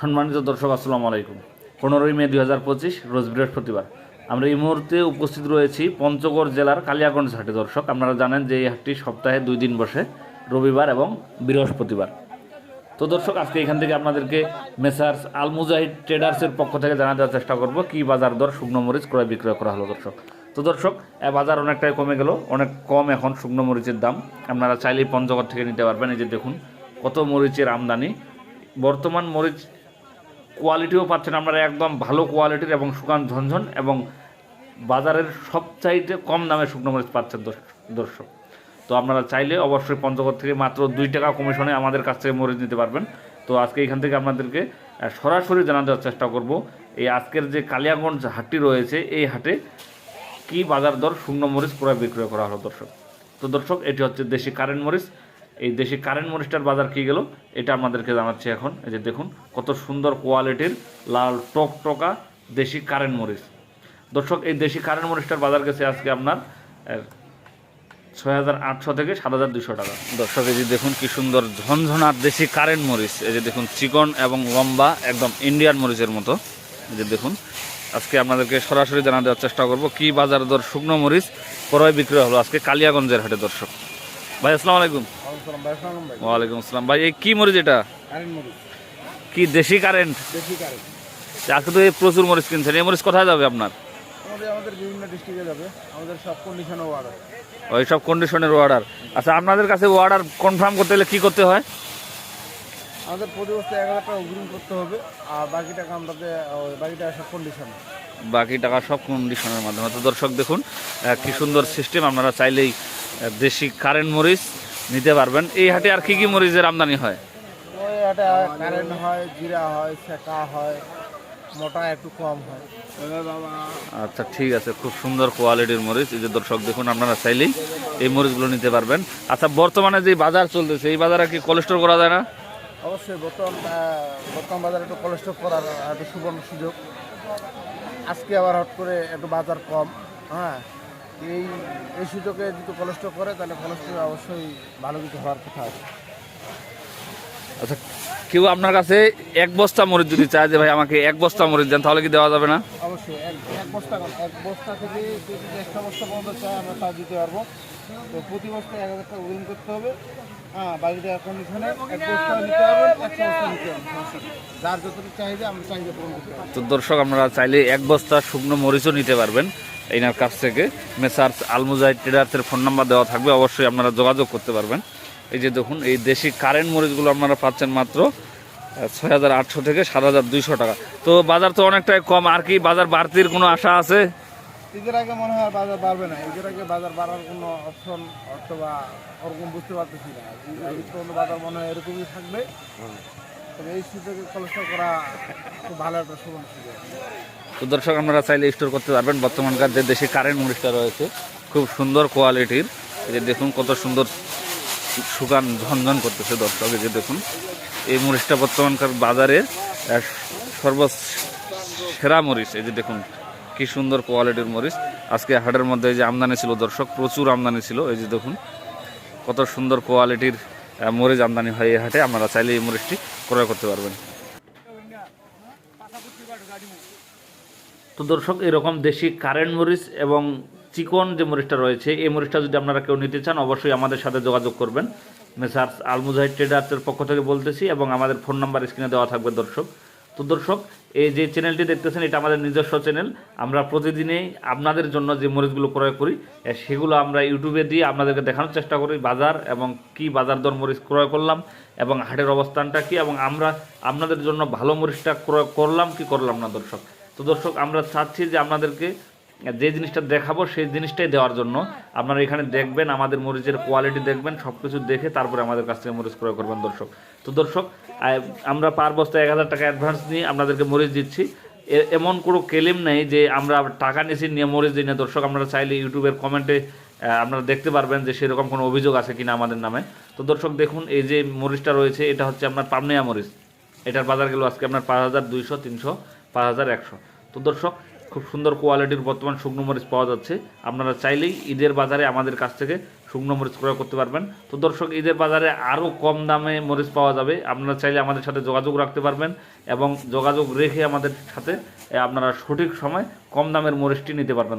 সম্মানিত দর্শক, আসসালামু আলাইকুম। পনেরোই মে দুই হাজার পঁচিশ, রোজ বৃহস্পতিবার। আমরা এই মুহূর্তে উপস্থিত রয়েছি পঞ্চগড় জেলার কালিয়াগঞ্জ হাটে। দর্শক, আপনারা জানেন যে এই হাটটি সপ্তাহে দুই দিন বসে, রবিবার এবং বৃহস্পতিবার। তো দর্শক, আজকে এখান থেকে আপনাদেরকে মেসার্স আলমুজাহিদ ট্রেডার্সের পক্ষ থেকে জানা দেওয়ার চেষ্টা করব, কি বাজার দর, শুকনো মরিচ ক্রয় বিক্রয় করা হলো দর্শক। তো দর্শক, এ বাজার অনেকটাই কমে গেল, অনেক কম এখন শুকনো মরিচের দাম। আপনারা চাইলেই পঞ্চগড় থেকে নিতে পারবেন, এই যে দেখুন, কত মরিচের আমদানি। বর্তমান মরিচ কোয়ালিটিও পাচ্ছেন আপনারা একদম ভালো কোয়ালিটির এবং শুকান ঝনঝন এবং বাজারের সবচাইতে কম দামে শুকনো মরিচ পাচ্ছেন দর্শ- দর্শক। তো আপনারা চাইলে অবশ্যই পঞ্চগড় থেকে মাত্র দুই টাকা কমিশনে আমাদের কাছ থেকে মরিচ নিতে পারবেন। তো আজকে এখান থেকে আপনাদেরকে সরাসরি জানা দেওয়ার চেষ্টা করব, এই আজকের যে কালিয়াগঞ্জ হাটটি রয়েছে, এই হাটে কি বাজার দর শুকনো মরিচ পুরো বিক্রয় করা হলো দর্শক। তো দর্শক, এটি হচ্ছে দেশি কারেন্ট মরিচ। এই দেশি কারেন্ট মরিচটার বাজার কি গেল? এটা আমাদেরকে জানাচ্ছি এখন। এই যে দেখুন, কত সুন্দর কোয়ালিটির লাল টক টকা দেশি কারেন্ট মরিচ। দর্শক, এই দেশি কারেন্ট মরিচটার বাজার গেছে আজকে আপনার ছয় হাজার আটশো থেকে সাত হাজার দুশো টাকা। দর্শক, এই যে দেখুন কি সুন্দর ঝনঝনার দেশি কারেন্ট মরিচ। এই যে দেখুন, চিকন এবং লম্বা, একদম ইন্ডিয়ান মরিচের মতো। এই যে দেখুন, আজকে আপনাদেরকে সরাসরি জানা দেওয়ার চেষ্টা করব, কি বাজার দর শুকনো মরিচ, ক্রয় বিক্রয় হলো আজকে কালিয়াগঞ্জের হাটে দর্শক। ভাই, আসসালামু আলাইকুম। ওয়ালাইকুম আসসালাম। ভাই এই কি মরিচ এটা? কি দেশি কারেন্ট? বেশি কারেন্ট। আজকে তো এই প্রচুর মরিচ কিনছেন। এই মরিচ কোথায় যাবে আপনার? আমাদের আমাদের বিভিন্ন ডিস্ট্রিক্টে যাবে। আমাদের সব কন্ডিশনও অর্ডার ওই সব কন্ডিশনের অর্ডার আচ্ছা আপনাদের কাছে অর্ডার কনফার্ম করতে হলে কি করতে হয়? আমাদের প্রতি বছর এক হাজার টাকা অগ্রিম করতে হবে। আর বাকি টাকা বাকি সব কন্ডিশন বাকি টাকা সব কন্ডিশনের মাধ্যমে। তো দর্শক দেখুন কি সুন্দর সিস্টেম আপনারা চাইলেই দেশি কারেন্ট মরিচ নিতে পারবেন। এই হাটে আর কি কি মরিচের আমদানি হয়? ওই একটা কারেন্ট হয় জিরা হয় সেকা হয় মোটা একটু কম হয়। বাবা আচ্ছা ঠিক আছে খুব সুন্দর কোয়ালিটির মরিচ। এই যে দর্শক দেখুন আপনারা চাইলেই এই মরিচগুলো নিতে পারবেন। আচ্ছা বর্তমানে যে বাজার চলতেছে এই বাজারে কি কোলেস্টোর করা যায় না? অবশ্যই বর্তমান বর্তমান বাজারে একটু কোলেস্ট্রল করার একটু সুবর্ণ সুযোগ। আজকে আবার হট করে একটু বাজার কম হ্যাঁ? এই এই সুযোগে যদি কোলেস্ট্রল করে তাহলে কোলেস্ট্রল অবশ্যই ভালো কিছু হওয়ার কথা আছে। আচ্ছা কেউ আপনার কাছে এক বস্তা মরিচ যদি চায় যে ভাই আমাকে এক বস্তা মরিচ দেন তাহলে কি দেওয়া যাবে না? অবশ্যই এক এক বস্তা করে এক বস্তা থেকে যদি একটা বস্তা পর্যন্ত চায় আমরা তা দিতে পারব। তো প্রতি বস্তা এক হাজার টাকা করতে হবে। হ্যাঁ বাকিটা কন্ডিশনে এক বস্তা নিতে পারবেন একশো বস্তা নিতে পারবেন যার যতটুকু চাহিদা আমরা চাহিদা পূরণ করতে পারব। তো দর্শক আপনারা চাইলে এক বস্তা শুকনো মরিচও নিতে পারবেন। এইনার কাছ থেকে। মেসার্স আলমুজাই ট্রেডার্সের ফোন নাম্বার দেওয়া থাকবে অবশ্যই আপনারা যোগাযোগ করতে পারবেন। এই যে দেখুন এই দেশি কারেন্ট মরিচগুলো আপনারা পাচ্ছেন মাত্র ছয় হাজার আটশো থেকে সাত হাজার দুইশো টাকা। তো বাজার তো অনেকটাই কম আর কি বাজার বাড়তির কোনো আশা আছে? ঈদের আগে মনে হয় বাজার বাড়বে না। ঈদের আগে বাজার বাড়ার কোনো অপশন অথবা ওরকম বুঝতে পারতেছি না। পর্যন্ত বাজার মনে হয় এরকমই থাকবে। তবে এই সুযোগে কলেস্ট্রল করা খুব ভালো একটা সুযোগ তো দর্শক আপনারা চাইলে স্টোর করতে পারবেন। বর্তমানকার যে দেশি কারেন্ট মরিচটা রয়েছে খুব সুন্দর কোয়ালিটির এই যে দেখুন কত সুন্দর সুগান ঝনঝন করতেছে দর্শক এই যে দেখুন। এই মরিচটা বর্তমানকার বাজারে আহ, সর্ব সেরা মরিচ এই যে দেখুন কি সুন্দর কোয়ালিটির মরিচ আজকে হাটের মধ্যে যে আমদানি ছিল দর্শক প্রচুর আমদানি ছিল। এই যে দেখুন কত সুন্দর কোয়ালিটির মরিচ আমদানি হয় এই হাটে। আপনারা চাইলে এই মরিচটি ক্রয় করতে পারবেন। তো দর্শক, এরকম দেশি কারেন্ট মরিচ এবং চিকন যে মরিচটা রয়েছে, এই মরিচটা যদি আপনারা কেউ নিতে চান, অবশ্যই আমাদের সাথে যোগাযোগ করবেন। মেসার্স আলমুজাহিদ ট্রেডার্সের পক্ষ থেকে বলতেছি এবং আমাদের ফোন নাম্বার স্ক্রিনে দেওয়া থাকবে দর্শক। তো দর্শক, এই যে চ্যানেলটি দেখতেছেন, এটা আমাদের নিজস্ব চ্যানেল। আমরা প্রতিদিনেই আপনাদের জন্য যে মরিচগুলো ক্রয় করি সেগুলো আমরা ইউটিউবে দিয়ে আপনাদেরকে দেখানোর চেষ্টা করি, বাজার এবং কি বাজার দর মরিচ ক্রয় করলাম এবং হাটের অবস্থানটা কি, এবং আমরা আপনাদের জন্য ভালো মরিচটা ক্রয় করলাম, কি করলাম না দর্শক? তো দর্শক, আমরা চাচ্ছি যে আপনাদেরকে যে জিনিসটা দেখাবো সেই জিনিসটাই দেওয়ার জন্য। আপনারা এখানে দেখবেন, আমাদের মরিচের কোয়ালিটি দেখবেন সব কিছু দেখে তারপরে আমাদের কাছ থেকে মরিচ ক্রয় করবেন দর্শক। তো দর্শক আমরা পার বস্তায় এক হাজার টাকা অ্যাডভান্স নিয়ে আপনাদেরকে মরিচ দিচ্ছি। এমন কোনো ক্লেম নেই যে আমরা টাকা নিয়েছি, নিয়ে মরিচ দিই না। দর্শক, আপনারা চাইলে ইউটিউবের কমেন্টে আপনারা দেখতে পারবেন যে সেরকম কোনো অভিযোগ আছে কিনা আমাদের নামে। তো দর্শক, দেখুন, এই যে মরিচটা রয়েছে, এটা হচ্ছে আপনার পামনিয়া মরিচ। এটার বাজার গেল আজকে আপনার পাঁচ হাজার দুইশো তিনশো। পাঁচ হাজার একশো। তো দর্শক, খুব সুন্দর কোয়ালিটির বর্তমান শুকনো মরিচ পাওয়া যাচ্ছে। আপনারা চাইলেই ঈদের বাজারে আমাদের কাছ থেকে শুকনো মরিচ ক্রয় করতে পারবেন। তো দর্শক, ঈদের বাজারে আরও কম দামে মরিচ পাওয়া যাবে। আপনারা চাইলে আমাদের সাথে যোগাযোগ রাখতে পারবেন এবং যোগাযোগ রেখে আমাদের সাথে আপনারা সঠিক সময় কম দামের মরিচটি নিতে পারবেন।